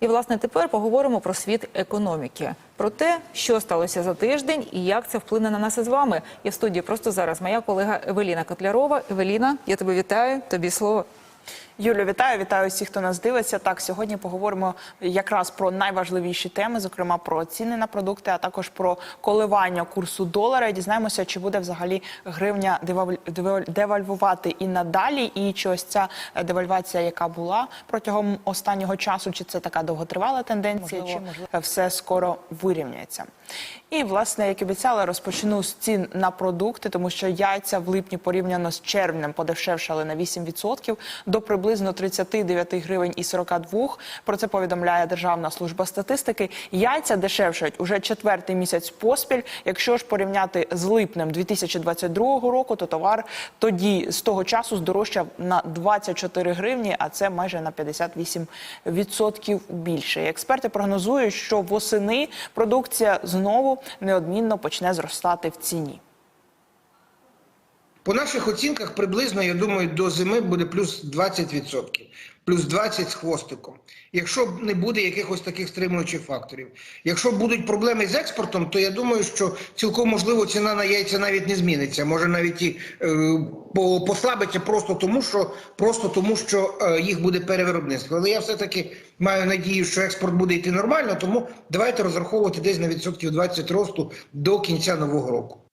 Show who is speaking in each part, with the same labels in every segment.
Speaker 1: І власне тепер поговоримо про світ економіки, про те, що сталося за тиждень і як це вплине на нас із вами. Я в студії просто зараз. Моя колега Евеліна Котлярова. Евеліна, я тебе вітаю. Тобі слово.
Speaker 2: Юлю, вітаю, вітаю всіх, хто нас дивиться. Так, сьогодні поговоримо якраз про найважливіші теми, зокрема про ціни на продукти, а також про коливання курсу долара. І Дізнаємося, чи буде взагалі гривня деваль- деваль- девальвувати і надалі, і чи ось ця е, девальвація, яка була протягом останнього часу, чи це така довготривала тенденція,
Speaker 1: Можливо,
Speaker 2: чи
Speaker 1: можливо.
Speaker 2: все скоро вирівняється. І власне, як і обіцяла, розпочну з цін на продукти, тому що яйця в липні порівняно з червнем подешевшали на 8% до приблизно 39 гривень і 42. Про це повідомляє Державна служба статистики. Яйця дешевшають уже четвертий місяць поспіль. Якщо ж порівняти з липнем 2022 року, то товар тоді з того часу здорожчав на 24 гривні, а це майже на 58% більше. Експерти прогнозують, що восени продукція знову неодмінно почне зростати в ціні.
Speaker 3: По наших оцінках приблизно, я думаю, до зими буде плюс 20%, плюс 20 з хвостиком. Якщо не буде якихось таких стримуючих факторів. Якщо будуть проблеми з експортом, то я думаю, що цілком можливо ціна на яйця навіть не зміниться. Може навіть і е, послабиться просто тому, що просто тому, що е, їх буде перевиробництво. Але я все-таки маю надію, що експорт буде йти нормально, тому давайте розраховувати десь на відсотків 20 росту до кінця нового року.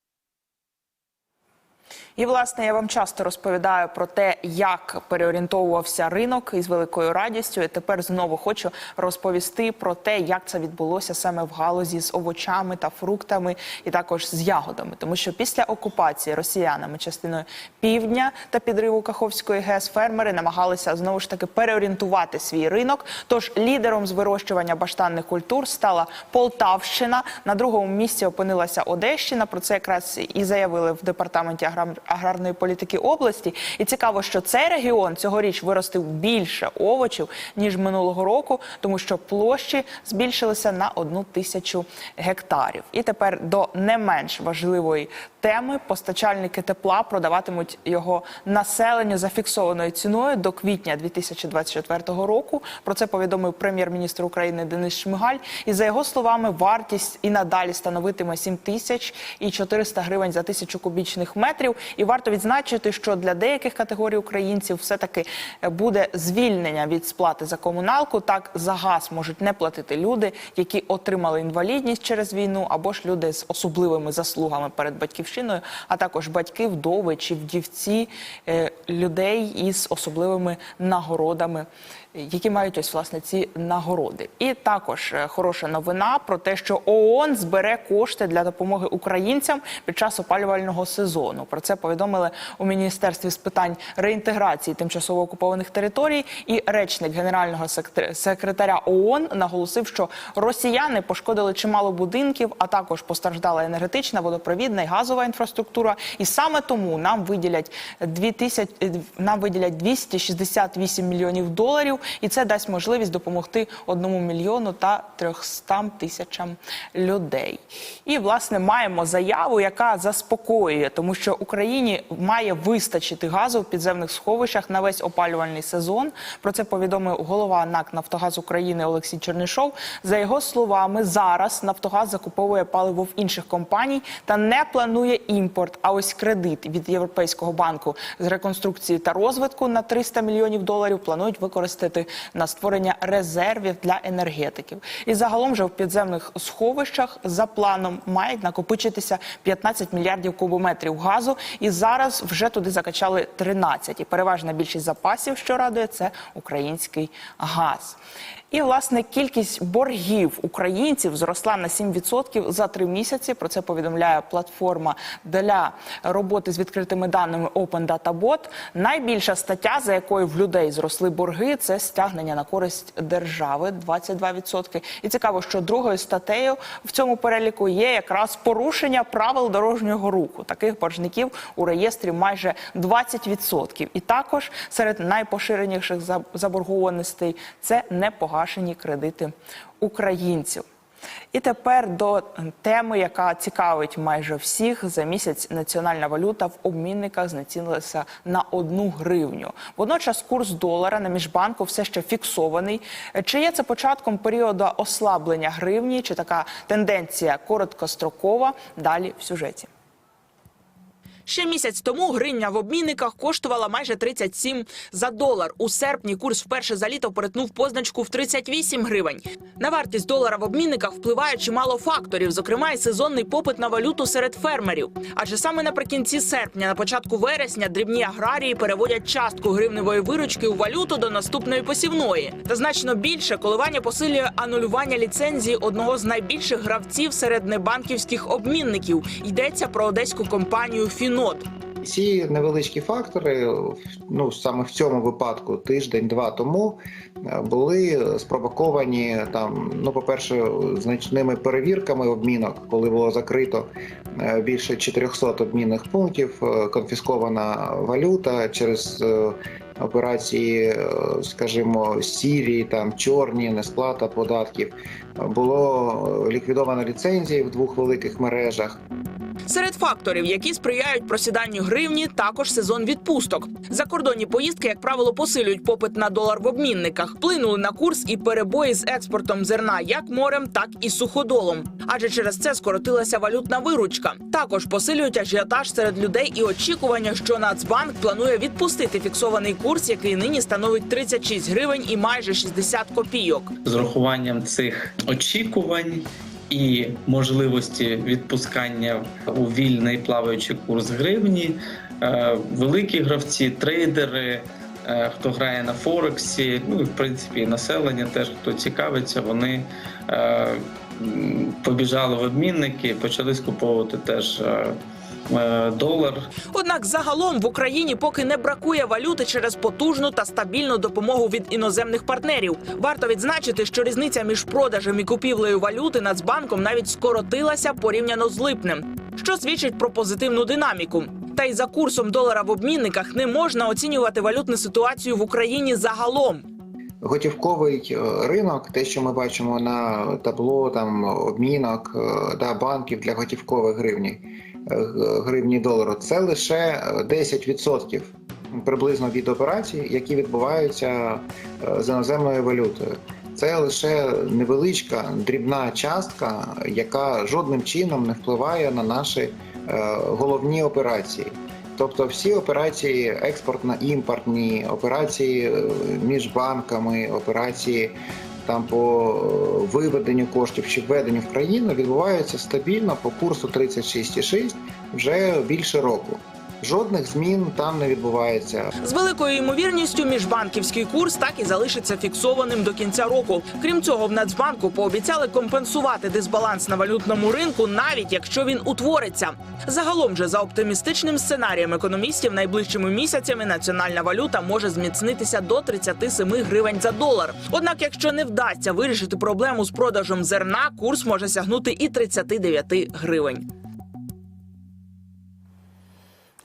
Speaker 2: І власне я вам часто розповідаю про те, як переорієнтовувався ринок із великою радістю. І тепер знову хочу розповісти про те, як це відбулося саме в галузі з овочами та фруктами, і також з ягодами. Тому що після окупації росіянами частиною півдня та підриву Каховської ГЕС фермери намагалися знову ж таки переорієнтувати свій ринок. Тож лідером з вирощування баштанних культур стала Полтавщина. На другому місці опинилася Одещина. Про це якраз і заявили в департаменті аграр- аграрної політики області. І цікаво, що цей регіон цьогоріч виростив більше овочів ніж минулого року, тому що площі збільшилися на одну тисячу гектарів. І тепер до не менш важливої теми постачальники тепла продаватимуть його населенню за фіксованою ціною до квітня 2024 року. Про це повідомив прем'єр-міністр України Денис Шмигаль. І за його словами, вартість і надалі становитиме 7 тисяч і 400 гривень за тисячу кубічних метрів. І варто відзначити, що для деяких категорій українців все таки буде звільнення від сплати за комуналку. Так за газ можуть не платити люди, які отримали інвалідність через війну, або ж люди з особливими заслугами перед батьківщиною, а також батьки, вдови чи вдівці е, людей із особливими нагородами. Які мають ось власне ці нагороди, і також е, хороша новина про те, що ООН збере кошти для допомоги українцям під час опалювального сезону. Про це повідомили у міністерстві з питань реінтеграції тимчасово окупованих територій. І речник генерального секретаря ООН наголосив, що росіяни пошкодили чимало будинків, а також постраждала енергетична, водопровідна і газова інфраструктура. І саме тому нам виділять 2000, е, нам виділять 268 мільйонів доларів, і це дасть можливість допомогти одному мільйону та 300 тисячам людей. І власне маємо заяву, яка заспокоює, тому що Україні має вистачити газу в підземних сховищах на весь опалювальний сезон. Про це повідомив голова НАК Нафтогаз України Олексій Чернишов. За його словами, зараз Нафтогаз закуповує паливо в інших компаній та не планує імпорт. А ось кредит від Європейського банку з реконструкції та розвитку на 300 мільйонів доларів планують використати на створення резервів для енергетиків. І загалом же в підземних сховищах за планом мають накопичитися 15 мільярдів кубометрів газу. І зараз вже туди закачали 13. І переважна більшість запасів, що радує, це український газ. І власне кількість боргів українців зросла на 7% за три місяці. Про це повідомляє платформа для роботи з відкритими даними Open Data Bot. Найбільша стаття, за якою в людей зросли борги, це стягнення на користь держави 22%. І цікаво, що другою статтею в цьому переліку є якраз порушення правил дорожнього руху. Таких боржників у реєстрі майже 20%. І також серед найпоширеніших заборгованостей це непогашені кредити українців. І тепер до теми, яка цікавить майже всіх. За місяць національна валюта в обмінниках знецінилася на одну гривню. Водночас курс долара на міжбанку все ще фіксований. Чи є це початком періоду ослаблення гривні? Чи така тенденція короткострокова? Далі в сюжеті. Ще місяць тому гривня в обмінниках коштувала майже 37 за долар. У серпні курс вперше за літо перетнув позначку в 38 гривень. На вартість долара в обмінниках впливає чимало факторів, зокрема і сезонний попит на валюту серед фермерів. Адже саме наприкінці серпня, на початку вересня, дрібні аграрії переводять частку гривневої виручки у валюту до наступної посівної. Та значно більше коливання посилює анулювання ліцензії одного з найбільших гравців серед небанківських обмінників. Йдеться про одеську компанію Фінот.
Speaker 4: Ці невеличкі фактори, ну саме в цьому випадку, тиждень-два тому е, були спровоковані там. Ну, по-перше, значними перевірками обмінок, коли було закрито е, більше 400 обмінних пунктів, е, конфіскована валюта через операції, скажімо, сірі, там чорні, несплата податків. Було ліквідовано ліцензії в двох великих мережах.
Speaker 2: Серед факторів, які сприяють просіданню гривні, також сезон відпусток. Закордонні поїздки, як правило, посилюють попит на долар в обмінниках, вплинули на курс і перебої з експортом зерна як морем, так і суходолом. Адже через це скоротилася валютна виручка. Також посилюють ажіотаж серед людей і очікування, що Нацбанк планує відпустити фіксований курс, який нині становить 36 гривень і майже 60 копійок.
Speaker 5: з урахуванням цих очікувань і можливості відпускання у вільний плаваючий курс гривні. е, Великі гравці, трейдери, е, хто грає на Форексі, ну і в принципі населення, теж хто цікавиться, вони е, побіжали в обмінники, почали скуповувати теж долар.
Speaker 2: Однак загалом в Україні поки не бракує валюти через потужну та стабільну допомогу від іноземних партнерів. Варто відзначити, що різниця між продажем і купівлею валюти Нацбанком навіть скоротилася порівняно з липнем, що свідчить про позитивну динаміку. Та й за курсом долара в обмінниках не можна оцінювати валютну ситуацію в Україні загалом.
Speaker 4: Готівковий е, ринок, те, що ми бачимо на табло там обмінок е, да, банків для готівкових гривні, е, гривні долару, це лише е, 10% приблизно від операцій, які відбуваються з іноземною валютою. Це лише невеличка дрібна частка, яка жодним чином не впливає на наші головні операції. Тобто всі операції експортно-імпортні, операції е, між банками, операції там по е, виведенню коштів чи введенню в країну відбуваються стабільно по курсу 36,6 вже більше року. Жодних змін там не відбувається.
Speaker 2: З великою ймовірністю міжбанківський курс так і залишиться фіксованим до кінця року. Крім цього, в Нацбанку пообіцяли компенсувати дисбаланс на валютному ринку, навіть якщо він утвориться. Загалом же за оптимістичним сценарієм економістів, найближчими місяцями національна валюта може зміцнитися до 37 гривень за долар. Однак, якщо не вдасться вирішити проблему з продажем зерна, курс може сягнути і 39 гривень.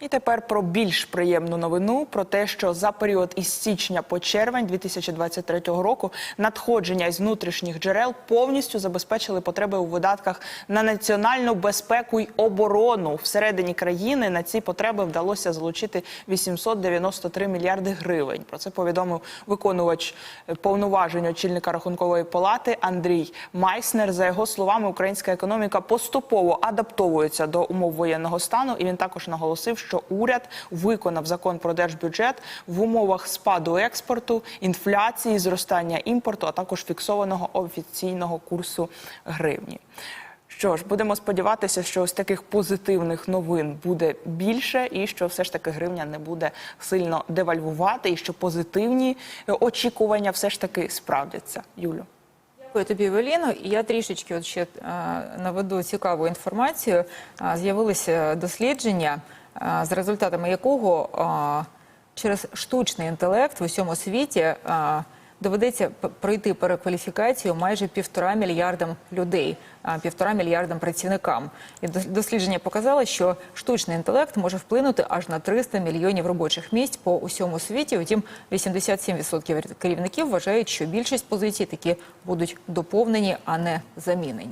Speaker 2: І тепер про більш приємну новину про те, що за період із січня по червень 2023 року надходження із внутрішніх джерел повністю забезпечили потреби у видатках на національну безпеку й оборону. Всередині країни на ці потреби вдалося залучити 893 мільярди гривень. Про це повідомив виконувач е, повноважень очільника рахункової палати Андрій Майснер. За його словами, українська економіка поступово адаптовується до умов воєнного стану, і він також наголосив, що уряд виконав закон про держбюджет в умовах спаду експорту, інфляції, зростання імпорту, а також фіксованого офіційного курсу гривні. Що ж, будемо сподіватися, що ось таких позитивних новин буде більше, і що все ж таки гривня не буде сильно девальвувати, і що позитивні е, очікування все ж таки справдяться. Юлю.
Speaker 1: Дякую тобі, Евеліно. І я трішечки от ще е, наведу цікаву інформацію. З'явилися дослідження, з результатами якого е, через штучний інтелект в усьому світі е, доведеться пройти перекваліфікацію майже півтора мільярдам людей, е, півтора мільярдам працівникам. І дослідження показало, що штучний інтелект може вплинути аж на 300 мільйонів робочих місць по усьому світі. Втім, 87% керівників вважають, що більшість позицій таки будуть доповнені, а не замінені.